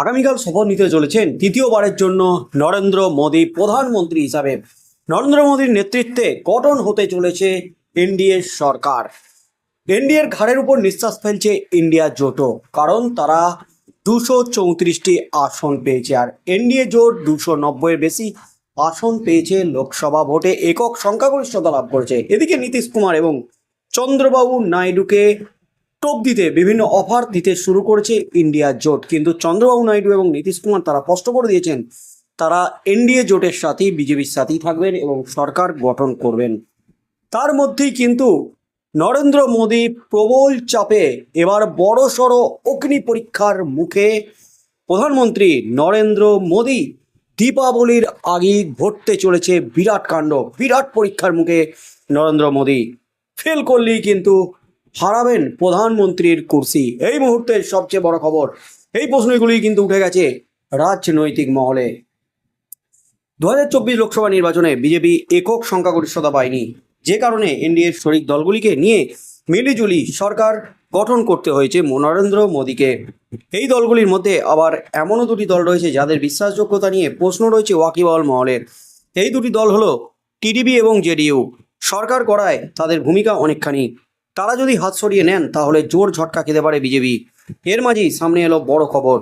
আগামীকাল শপথ নিতে চলেছেন তৃতীয়বারের জন্য নরেন্দ্র মোদী প্রধানমন্ত্রী হিসাবে। নরেন্দ্র মোদীর নেতৃত্বে গঠন হতে চলেছে এনডিএ সরকার। এনডিএর ঘাড়ের উপর নিঃশ্বাস ফেলছে ইন্ডিয়া জোটও, কারণ তারা দুশো চৌত্রিশটি আসন পেয়েছে, আর এনডিএ জোট দুশো নব্বইয়ের বেশি আসন পেয়েছে লোকসভা ভোটে, একক সংখ্যাগরিষ্ঠতা লাভ করেছে। এদিকে নীতিশ কুমার এবং চন্দ্রবাবু নাইডুকে টোপ দিতে, বিভিন্ন অফার দিতে শুরু করেছে ইন্ডিয়া জোট। কিন্তু চন্দ্রবাবু নাইডু এবং নীতিশ কুমার তারা স্পষ্ট করে দিয়েছেন, তারা এনডিএ জোটের সাথেই, বিজেপির সাথেই থাকবেন এবং সরকার গঠন করবেন। তার মধ্যেই কিন্তু নরেন্দ্র মোদী প্রবল চাপে এবার বড় সড়ো অগ্নি পরীক্ষার মুখে প্রধানমন্ত্রী নরেন্দ্র মোদী দীপাবলির আগেই ঘটতে চলেছে বিরাট কাণ্ড। বিরাট পরীক্ষার মুখে নরেন্দ্র মোদী ফেল করলেই কিন্তু হারাবেন প্রধানমন্ত্রীর কুর্সি। এই মুহূর্তের সবচেয়ে বড় খবর, এই প্রশ্নগুলি কিন্তু উঠে গেছে রাজনৈতিক মহলে। দু লোকসভা নির্বাচনে বিজেপি একক সংখ্যাগরিষ্ঠতা পায়নি। যে কারণে এনডিএর শরিক দলগুলিকে নিয়ে মিলিজুলি সরকার গঠন করতে হয়েছে নরেন্দ্র মোদীকে। এই দলগুলির মধ্যে আবার এমনও দুটি দল রয়েছে যাদের বিশ্বাসযোগ্যতা নিয়ে প্রশ্ন রয়েছে ওয়াকিবহল মহলের। এই দুটি দল হলো টিডিপি এবং জেডিইউ সরকার করায় তাদের ভূমিকা অনেকখানি তারা যদি হাত সরিয়ে নেন, তাহলে জোর ঝটকা খেতে পারে বিজেপি। এর মাঝেই সামনে এলো বড় খবর।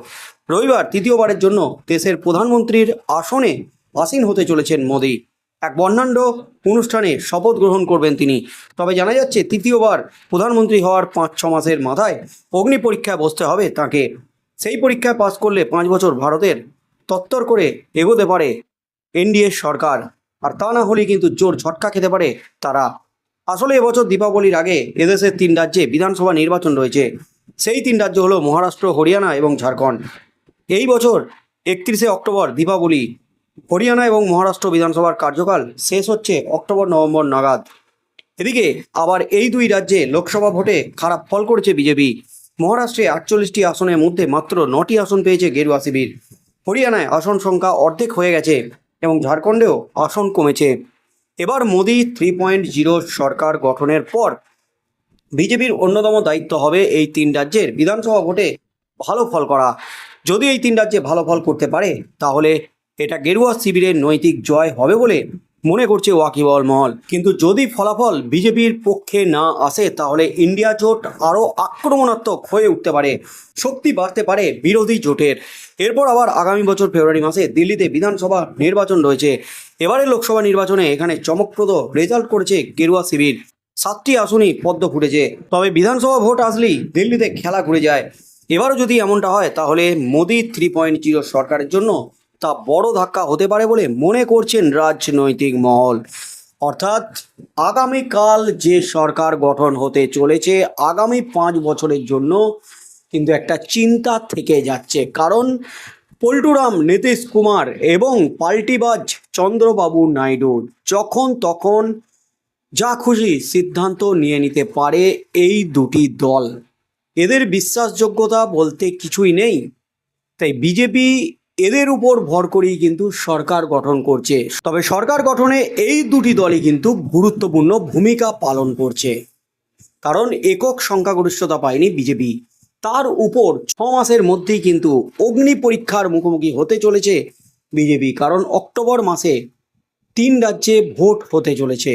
রবিবার তৃতীয়বারের জন্য দেশের প্রধানমন্ত্রীর আসনে আসীন হতে চলেছেন মোদী। এক বর্ণাঢ্য অনুষ্ঠানে শপথ গ্রহণ করবেন তিনি। তবে জানা যাচ্ছে, তৃতীয়বার প্রধানমন্ত্রী হওয়ার পাঁচ ছ মাসের মাথায় অগ্নি পরীক্ষায় বসতে হবে তাকে। সেই পরীক্ষায় পাশ করলে পাঁচ বছর ভারতের তত্তর করে এগোতে পারে এনডিএ সরকার। আর তা না হলে কিন্তু জোর ঝটকা খেতে পারে তারা। আসলে এবছর দীপাবলির আগে এদেশের তিন রাজ্যে বিধানসভা নির্বাচন রয়েছে। সেই তিন রাজ্য হলো মহারাষ্ট্র, হরিয়ানা এবং ঝাড়খণ্ড। এই বছর একত্রিশে অক্টোবর দীপাবলি। হরিয়ানা এবং মহারাষ্ট্র বিধানসভার কার্যকাল শেষ হচ্ছে অক্টোবর, নভেম্বর নাগাদ। এদিকে আবার এই দুই রাজ্যে লোকসভা ভোটে খারাপ ফল করেছে বিজেপি। মহারাষ্ট্রে আটচল্লিশটি আসনের মধ্যে মাত্র নটি আসন পেয়েছে গেরুয়া শিবির। হরিয়ানায় আসন সংখ্যা অর্ধেক হয়ে গেছে এবং ঝাড়খণ্ডেও আসন কমেছে। এবার মোদি থ্রি পয়েন্ট জিরো সরকার গঠনের পর বিজেপির অন্যতম দায়িত্ব হবে এই তিন রাজ্যের বিধানসভা ভোটে ভালো ফল করা। যদি এই তিন রাজ্যে ভালো ফল করতে পারে, তাহলে এটা গেরুয়া শিবিরের নৈতিক জয় হবে বলে মনে করছে ওয়াকিবল মহল। কিন্তু যদি ফলাফল বিজেপির পক্ষে না আসে, তাহলে ইন্ডিয়া জোট আরও আক্রমণাত্মক হয়ে উঠতে পারে। শক্তি বাড়তে পারে বিরোধী জোটের। এরপর আবার আগামী বছর ফেব্রুয়ারি মাসে দিল্লিতে বিধানসভা নির্বাচন রয়েছে। এবারে লোকসভা নির্বাচনে এখানে চমকপ্রদ রেজাল্ট করেছে গেরুয়া শিবির। সাতটি আসনই পদ্ম ফুটেছে। তবে বিধানসভা ভোট আসলেই দিল্লিতে খেলা ঘুরে যায়। এবারও যদি এমনটা হয়, তাহলে মোদি থ্রি পয়েন্ট জিরো সরকারের জন্য তা বড় ধাক্কা হতে পারে বলে মনে করছেন রাজনৈতিক মহল। অর্থাৎ আগামীকাল যে সরকার গঠন হতে চলেছে আগামী পাঁচ বছরের জন্য কিন্তু একটা চিন্তা থেকে যাচ্ছে। কারণ পল্টুরাম নীতিশ কুমার এবং পাল্টিবাজ চন্দ্রবাবু নাইডু যখন তখন যা খুশি সিদ্ধান্ত নিয়ে নিতে পারে এই দুটি দল। এদের বিশ্বাসযোগ্যতা বলতে কিছুই নেই। তাই বিজেপি এদের উপর ভর করেই কিন্তু সরকার গঠন করছে। তবে সরকার গঠনে এই দুটি দলই কিন্তু গুরুত্বপূর্ণ ভূমিকা পালন করছে। কারণ একক সংখ্যাগরিষ্ঠতা পায়নি বিজেপি। তার উপর ছ মাসের মধ্যেই কিন্তু অগ্নি পরীক্ষার মুখোমুখি হতে চলেছে বিজেপি। কারণ অক্টোবর মাসে তিন রাজ্যে ভোট হতে চলেছে।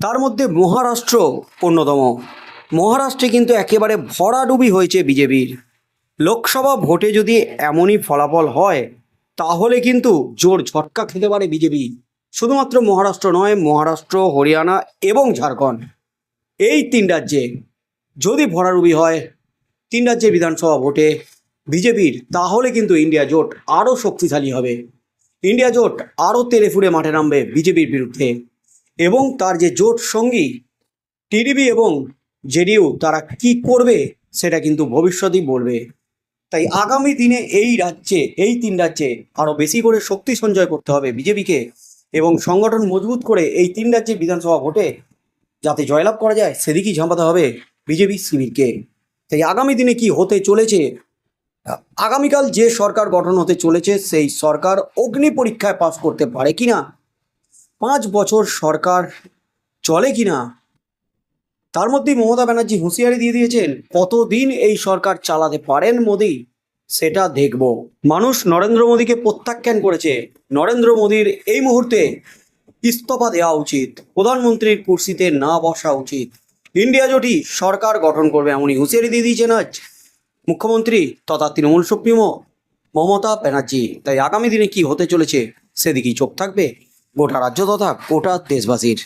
তার মধ্যে মহারাষ্ট্র অন্যতম। মহারাষ্ট্রে কিন্তু একেবারে ভরাডুবি হয়েছে বিজেপির। লোকসভা ভোটে যদি এমনই ফলাফল হয়, তাহলে কিন্তু জোর ঝটকা খেতে পারে বিজেপি। শুধুমাত্র মহারাষ্ট্র নয়, মহারাষ্ট্র, হরিয়ানা এবং ঝাড়খণ্ড। এই তিন রাজ্যে যদি ভরাডুবি হয়, তিন রাজ্যের বিধানসভা ভোটে বিজেপির, তাহলে কিন্তু ইন্ডিয়া জোট আরও শক্তিশালী হবে। ইন্ডিয়া জোট আরও তেলে ফুড়ে মাঠে নামবে বিজেপির বিরুদ্ধে। এবং তার যে জোট সঙ্গী, টিডিপি এবং জেডিইউ, তারা কি করবে, সেটা কিন্তু ভবিষ্যতেই বলবে। তাই আগামী দিনে এই রাজ্যে, এই তিন রাজ্যে আরও বেশি করে শক্তি সঞ্চয় করতে হবে বিজেপিকে এবং সংগঠন মজবুত করে এই তিন রাজ্যের বিধানসভা ভোটে যাতে জয়লাভ করা যায়, সেদিকেই ঝাঁপাতে হবে বিজেপি শিবিরকে। তাই আগামী দিনে কি হতে চলেছে? আগামীকাল যে সরকার গঠন হতে চলেছে, সেই সরকার অগ্নি পরীক্ষায় পাশ করতে পারে কিনা? পাঁচ বছর সরকার চলে কিনা? তার মধ্যেই মমতা ব্যানার্জি হুঁশিয়ারি দিয়ে দিয়েছেন, কতদিন এই সরকার চালাতে পারেন মোদি? সেটা দেখব। মানুষ নরেন্দ্র মোদীকে প্রত্যাখ্যান করেছে। নরেন্দ্র মোদীর এই মুহূর্তে ইস্তফা দেওয়া উচিত, প্রধানমন্ত্রীর কুর্সিতে না বসা উচিত। ইন্ডিয়া জোটই সরকার গঠন করবে এমনই হুঁশিয়ারি দিয়ে দিয়েছেন আজ মুখ্যমন্ত্রী তথা তৃণমূল সুপ্রিমো মমতা ব্যানার্জি। তাই আগামী দিনে কি হতে চলেছে, সেদিকেই চোখ থাকবে গোটা রাজ্য তথা গোটা দেশবাসীর।